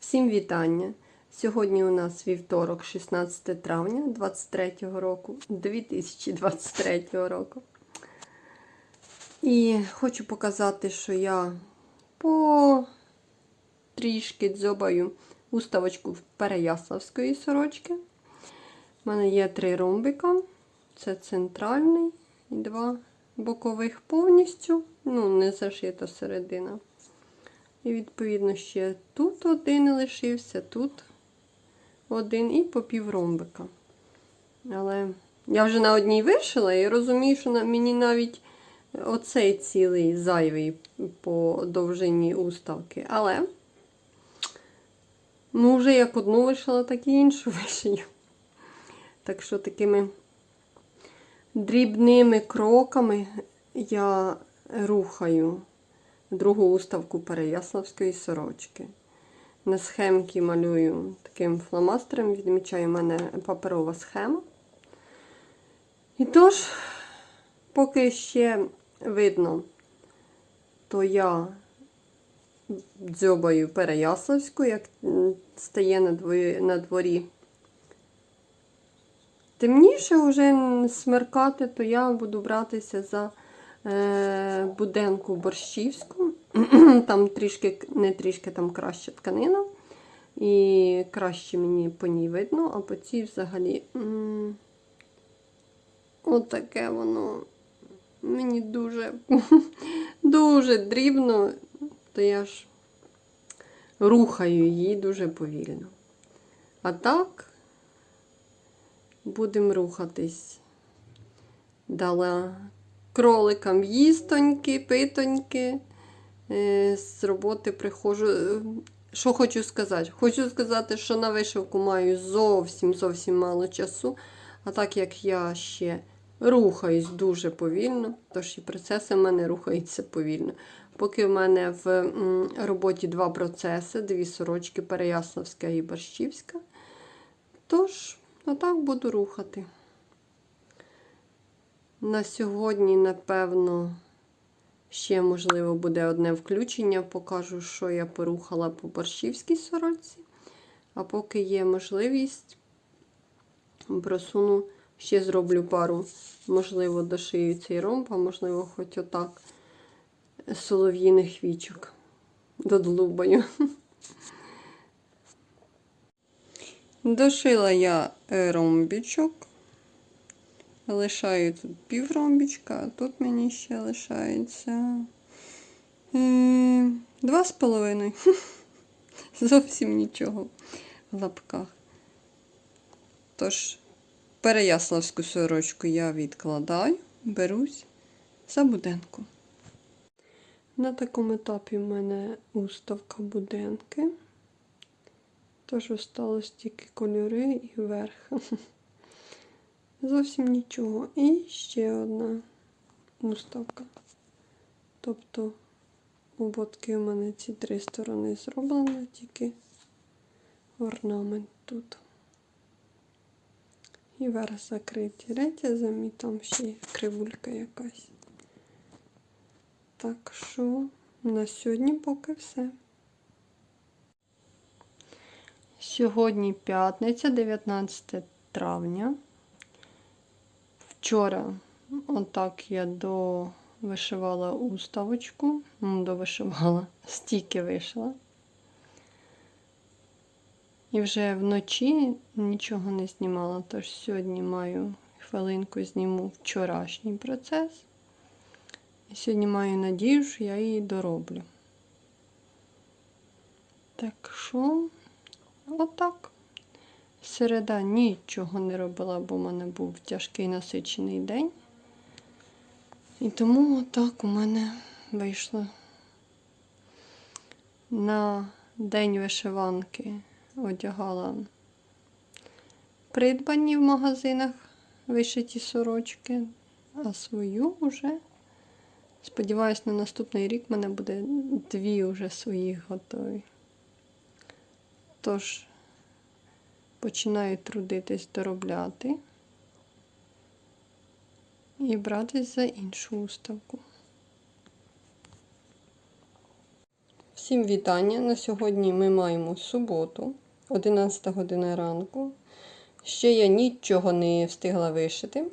Всім вітання! Сьогодні у нас вівторок, 16 травня 23 року, 2023 року. І хочу показати, що я по трішки дзьобаю уставочку Переяславської сорочки. У мене є три ромбика. Це центральний і два бокових повністю. Ну, не зашита середина. І, відповідно, ще тут один лишився, тут один і по пів ромбика. Але я вже на одній вишила і розумію, що мені навіть оцей цілий зайвий по довжині уставки. Але, ну, вже як одну вишила, так і іншу вишию. Так що такими дрібними кроками я рухаю другу уставку Переяславської сорочки. На схемки малюю таким фломастером, відмічаю в мене паперова схема. І тож, поки ще видно, то я дзьобаю Переяславську, як стає на дворі, на дворі темніше вже смеркати, то я буду братися за буденку борщівську. там трішки, не трішки там краща тканина. І краще мені по ній видно, а по цій взагалі отаке воно мені дуже дуже дрібно, то я ж рухаю її дуже повільно. А так будемо рухатись. Дала кроликам їстоньки, питоньки. Е, З роботи приходжу. Що хочу сказати? Хочу сказати, що на вишивку маю зовсім зовсім мало часу. А так як я ще рухаюсь дуже повільно, тож і процеси в мене рухаються повільно. Поки в мене в роботі два процеси, дві сорочки Переяславська і Борщівська. Тож, отак буду рухати. На сьогодні, напевно, ще, можливо, буде одне включення. Покажу, що я порухала по борщівській сорочці. А поки є можливість, просуну, ще зроблю пару, можливо, дошию цей ромб, а можливо, хоч отак солов'їних вічок додлубаю. Дошила я ромбічок. Лишаю тут пів ромбічка, а тут мені ще лишається е, два з половиною. Зовсім нічого в лапках. Тож, переяславську сорочку я відкладаю, берусь за буденку. На такому етапі в мене уставка буденки. Тож осталось тільки кольори і верх. Зовсім нічого. І ще одна уставка. Тобто ободки у мене ці три сторони зроблено, тільки орнамент тут. І верх закриті ретязем, і там ще кривулька якась. Так що на сьогодні поки все. Сьогодні п'ятниця, 19 травня. Вчора отак я довишивала уставочку, ну, довишивала, стільки вишила. І вже вночі нічого не знімала, тож сьогодні маю хвилинку зніму вчорашній процес. І сьогодні маю надію, що я її дороблю. Так що, отак. Середа нічого не робила, бо в мене був тяжкий насичений день. І тому отак у мене вийшло на день вишиванки одягала придбані в магазинах вишиті сорочки, а свою вже, сподіваюсь, на наступний рік в мене буде дві вже своїх готові. Тож, починаю трудитись доробляти і братись за іншу уставку. Всім вітання. На сьогодні ми маємо суботу, 11 година ранку. Ще я нічого не встигла вишити.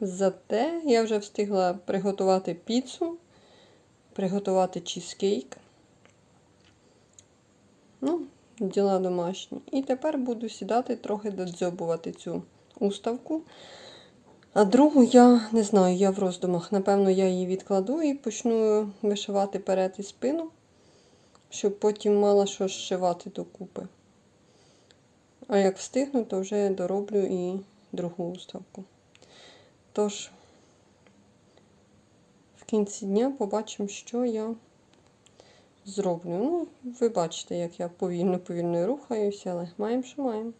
Зате я вже встигла приготувати піцу, приготувати чізкейк. Ну, діла домашні. І тепер буду сідати трохи додзьобувати цю уставку. А другу я не знаю, я в роздумах. Напевно, я її відкладу і почну вишивати перед і спину, щоб потім мала що зшивати докупи. А як встигну, то вже дороблю і другу уставку. Тож, в кінці дня побачимо, що я зроблю. Ну, ви бачите, як я повільно-повільно рухаюся, але маємо, що маємо.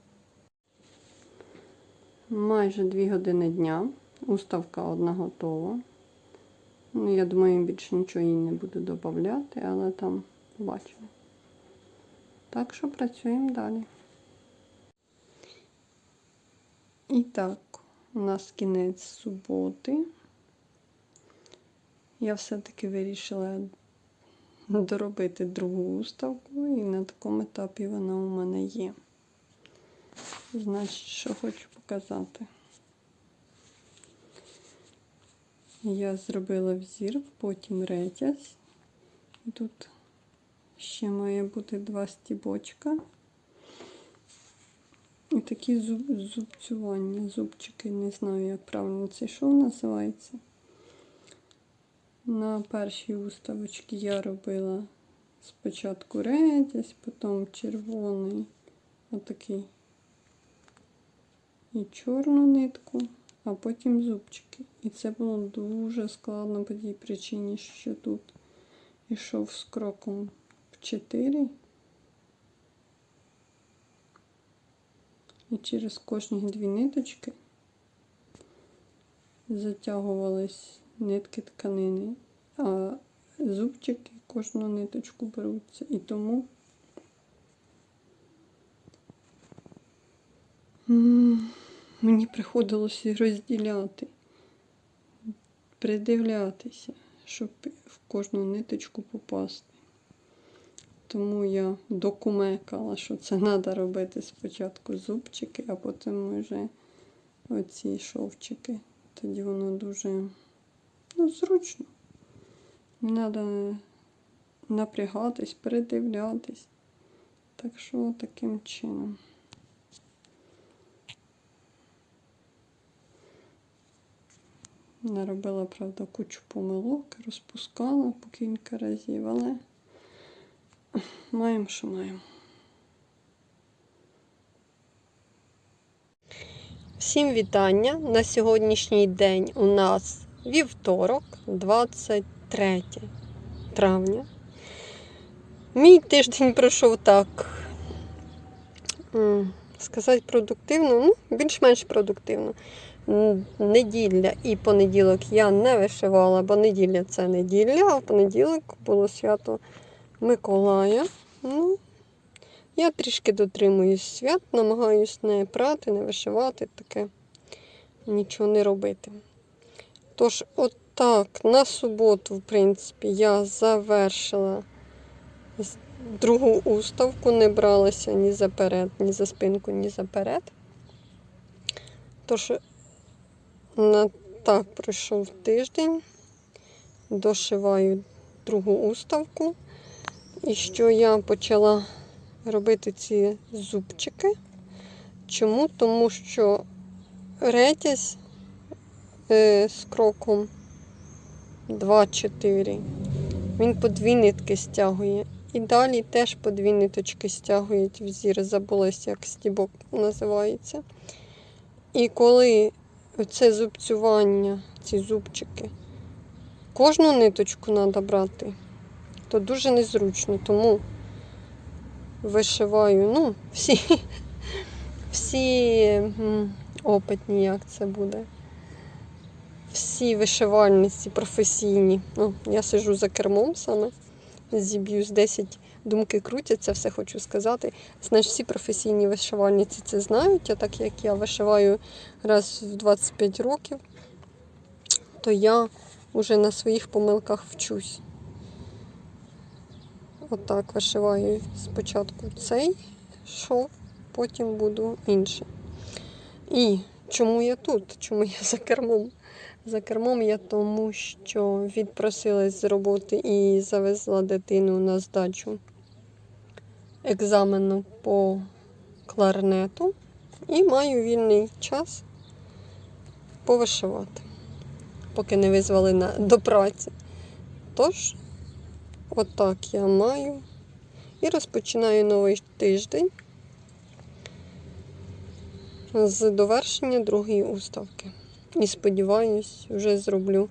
Майже 2 години дня. Уставка одна готова. Ну, я думаю, більше нічого їй не буду додати, але там побачимо. Так що працюємо далі. І так, у нас кінець суботи. Я все-таки вирішила доробити другу уставку, і на такому етапі вона у мене є. Значить, що хочу показати. Я зробила взір, потім ретязь. Тут ще має бути два стібочка. І такі зуб, зубцювання, зубчики, не знаю, як правильно це шоу називається. На першій уставочці я робила спочатку ретязь, потім червоний, отакий і чорну нитку, а потім зубчики. І це було дуже складно по тій причині, що тут йшов з кроком в 4. І через кожні дві ниточки затягувались нитки тканини, а зубчики кожну ниточку беруться. І тому мені приходилося розділяти, придивлятися, щоб в кожну ниточку попасти. Тому я докумекала, що це треба робити спочатку зубчики, а потім вже оці шовчики. Тоді воно дуже зручно. Не треба напрягатись, передивлятись. Так що таким чином. Наробила, правда, кучу помилок, розпускала по кілька разів, але маємо, що маємо. Всім вітання. На сьогоднішній день у нас вівторок, 23 травня. Мій тиждень пройшов так, сказати, продуктивно, ну, більш-менш продуктивно. Неділя і понеділок я не вишивала, бо неділя це неділя, а в понеділок було свято Миколая. Ну, я трішки дотримуюсь свят, намагаюсь не прати, не вишивати, таке нічого не робити. Тож, отак, на суботу, в принципі, я завершила другу уставку, не бралася ні заперед, ні за спинку, ні заперед. Тож, на так пройшов тиждень, дошиваю другу уставку. І що я почала робити ці зубчики. Чому? Тому що ретязь з кроком 2-4, він по дві нитки стягує. І далі теж по дві ниточки стягують взір. Забулася, як стібок називається. І коли це зубцювання, ці зубчики, кожну ниточку треба брати, то дуже незручно. Тому вишиваю, ну, всі, всі опитні, як це буде. Всі вишивальниці професійні. Ну, я сижу за кермом саме, зіб'юсь 10 думки крутяться, все хочу сказати. Значить, всі професійні вишивальниці це знають, а так як я вишиваю раз в 25 років, то я вже на своїх помилках вчусь. отак вишиваю спочатку цей шов, потім буду інший. І чому я тут? Чому я за кермом? За кермом я тому, що відпросилась з роботи і завезла дитину на здачу екзамену по кларнету. І маю вільний час повишивати, поки не визвали на, до праці. Тож, отак я маю. І розпочинаю новий тиждень з довершення другої уставки. І сподіваюсь, вже зроблю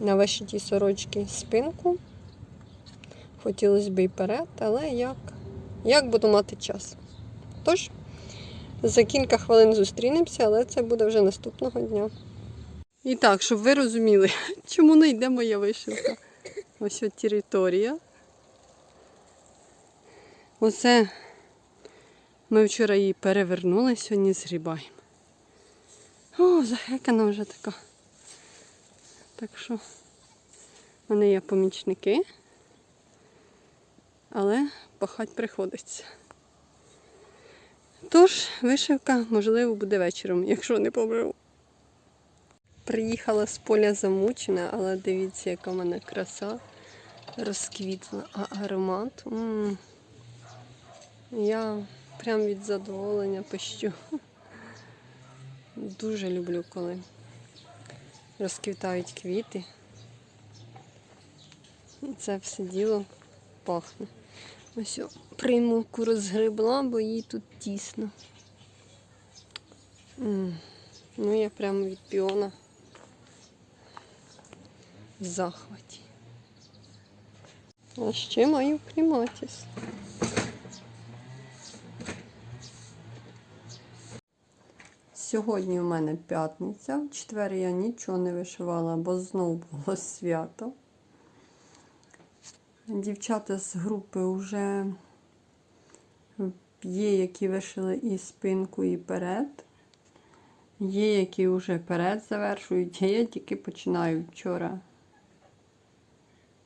на вишитій сорочці спинку. Хотілося б і перед, але як, як буду мати час. Тож, за кілька хвилин зустрінемося, але це буде вже наступного дня. І так, щоб ви розуміли, чому не йде моя вишивка. Ось от територія. Оце ми вчора її перевернули, сьогодні згрібаємо. О, захекана вже така. Так що в мене є помічники, але пахать приходиться. Тож, вишивка, можливо, буде вечором, якщо не помру. Приїхала з поля замучена, але дивіться, яка в мене краса розквітла, а аромат. м Я прям від задоволення пищу. Дуже люблю, коли розквітають квіти. І це все діло пахне. Ось примулку розгребла, бо їй тут тісно. Ну, я прямо від піона в захваті. А ще маю кліматіс. Сьогодні у мене п'ятниця. В четвер я нічого не вишивала, бо знову було свято. Дівчата з групи вже є, які вишили і спинку, і перед. Є, які вже перед завершують, а я тільки починаю вчора.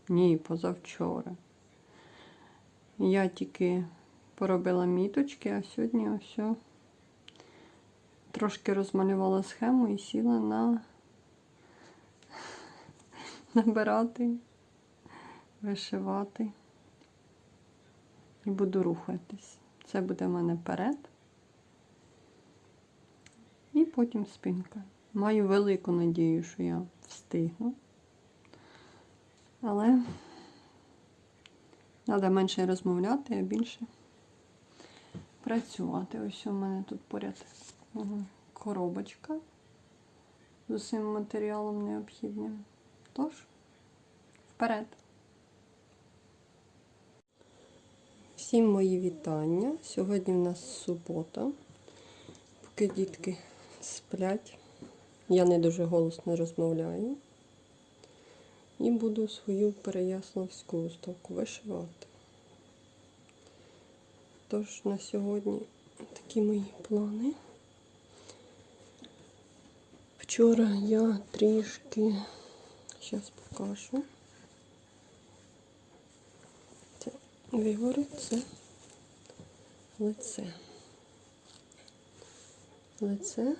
Ні, позавчора. Я тільки поробила міточки, а сьогодні о трошки розмалювала схему і сіла на набирати, вишивати. І буду рухатись. Це буде в мене перед. І потім спинка. Маю велику надію, що я встигну. Але треба менше розмовляти, а більше працювати. Ось у мене тут поряд. Коробочка з усім матеріалом необхідним. Тож, вперед. Всім мої вітання. Сьогодні в нас субота. Поки дітки сплять, я не дуже голосно розмовляю. І буду свою переяславську уставку вишивати. Тож на сьогодні такі мої плани. Вчора я трішки, зараз покажу. Це виворот, це лице. Лице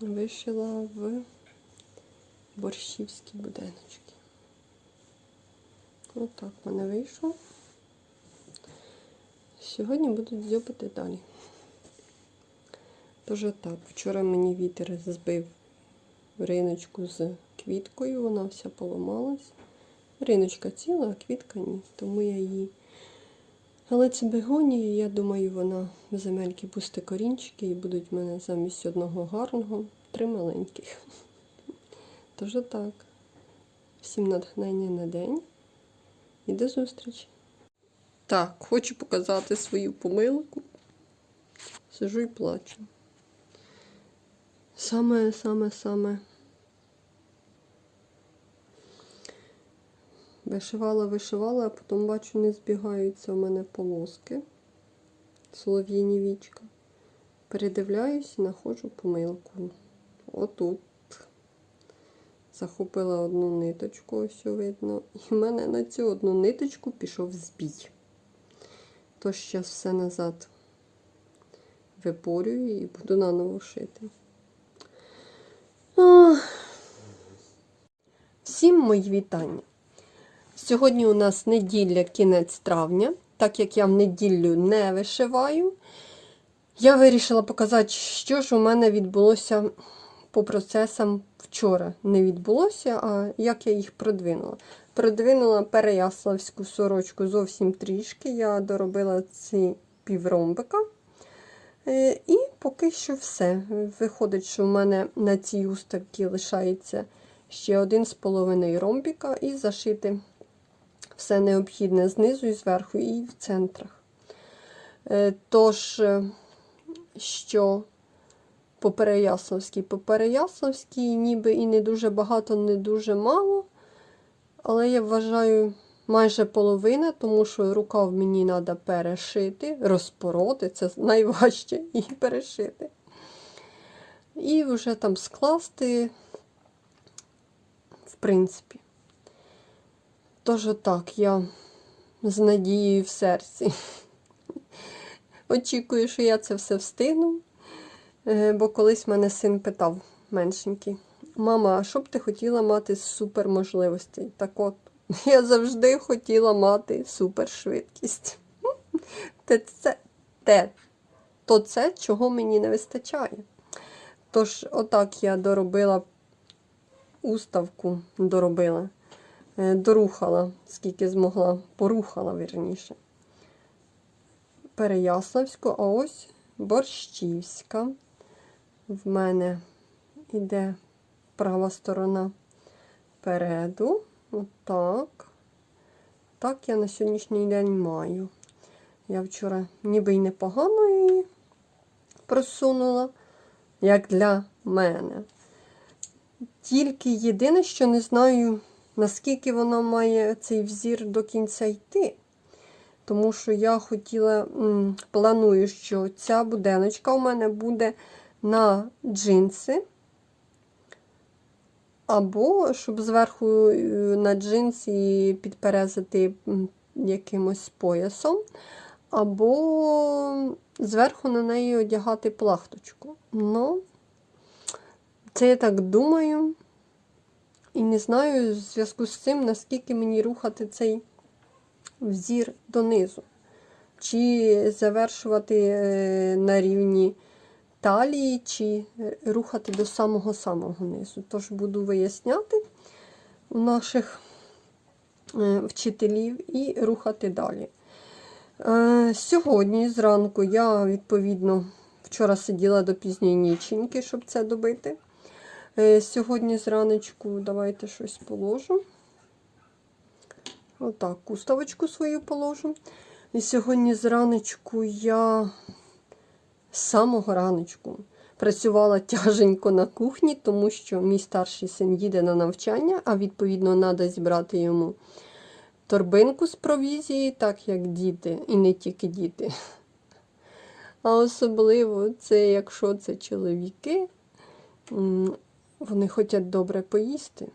вишила в борщівські будиночки. Отак в мене вийшло. Сьогодні буду дзьобати далі. Тож так, вчора мені вітер збив риночку з квіткою, вона вся поламалась. Риночка ціла, а квітка ні, тому я її. Але це бегонія, я думаю, вона в земельки пусти корінчики і будуть в мене замість одного гарного три маленьких. Тож так. Всім натхнення на день і до зустрічі. Так, хочу показати свою помилку. Сижу і плачу. Саме, саме, саме. Вишивала, вишивала, а потім бачу, не збігаються у мене полоски. Солов'їні вічка. Передивляюсь і знаходжу помилку. Отут. захопила одну ниточку, ось видно. І в мене на цю одну ниточку пішов збій. Тож зараз все назад випорюю і буду наново шити. Всім мої вітання. Сьогодні у нас неділя, кінець травня. Так як я в неділю не вишиваю, я вирішила показати, що ж у мене відбулося по процесам вчора. Не відбулося, а як я їх продвинула. Продвинула переяславську сорочку зовсім трішки. Я доробила ці півромбика. Е, І поки що все. Виходить, що в мене на цій уставці лишається ще один з половиною ромбіка і зашити все необхідне знизу і зверху, і в центрах. Е, Тож, е, що по Переяславській? По Переяславській ніби і не дуже багато, не дуже мало. Але я вважаю майже половина, тому що рукав мені треба перешити, розпороти, це найважче і перешити. І вже там скласти, в принципі. Тож отак, я з надією в серці. Очікую, що я це все встигну. Е, Бо колись мене син питав меншенький. Мама, що б ти хотіла мати з суперможливостей? Так от, я завжди хотіла мати супершвидкість. Те, це, те, то це, чого мені не вистачає. Тож, отак я доробила уставку, доробила, е, дорухала, скільки змогла, порухала вірніше. Переяславську, а ось борщівська. В мене йде права сторона переду. Отак. Так я на сьогоднішній день маю. Я вчора ніби й непогано її просунула, як для мене. Тільки єдине, що не знаю, наскільки вона має цей взір до кінця йти. Тому що я хотіла, планую, що ця буденочка у мене буде на джинси. Або щоб зверху е, на джинс і підперезати якимось поясом, або зверху на неї одягати плахточку. Ну, це я так думаю. І не знаю в зв'язку з цим, наскільки мені рухати цей взір донизу. Чи завершувати е, на рівні талії, чи рухати до самого-самого низу. Тож буду виясняти у наших е, вчителів і рухати далі. Е, Сьогодні зранку я, відповідно, вчора сиділа до пізньої ніченьки, щоб це добити. Е, Сьогодні зраночку давайте щось положу. Отак, куставочку свою положу. І сьогодні зраночку я з самого раночку працювала тяженько на кухні, тому що мій старший син їде на навчання, а відповідно треба зібрати йому торбинку з провізії, так як діти, і не тільки діти. А особливо це, якщо це чоловіки, вони хочуть добре поїсти.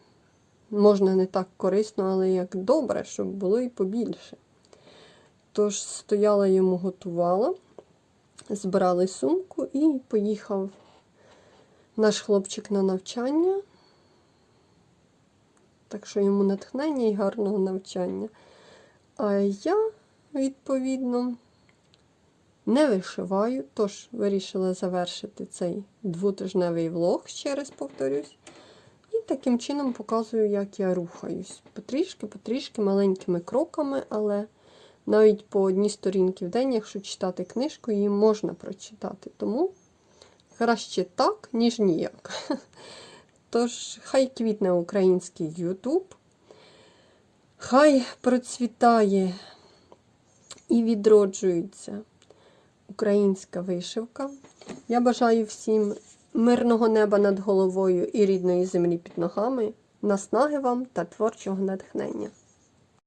Можна не так корисно, але як добре, щоб було і побільше. Тож стояла йому, готувала, збирали сумку і поїхав наш хлопчик на навчання. Так що йому натхнення і гарного навчання. А я, відповідно, не вишиваю, тож вирішила завершити цей двотижневий влог, ще раз повторюсь. І таким чином показую, як я рухаюсь. Потрішки, потрішки, маленькими кроками, але навіть по одній сторінці в день, якщо читати книжку, її можна прочитати. Тому краще так, ніж ніяк. Тож, хай квітне український Ютуб, хай процвітає і відроджується українська вишивка. Я бажаю всім мирного неба над головою і рідної землі під ногами, наснаги вам та творчого натхнення.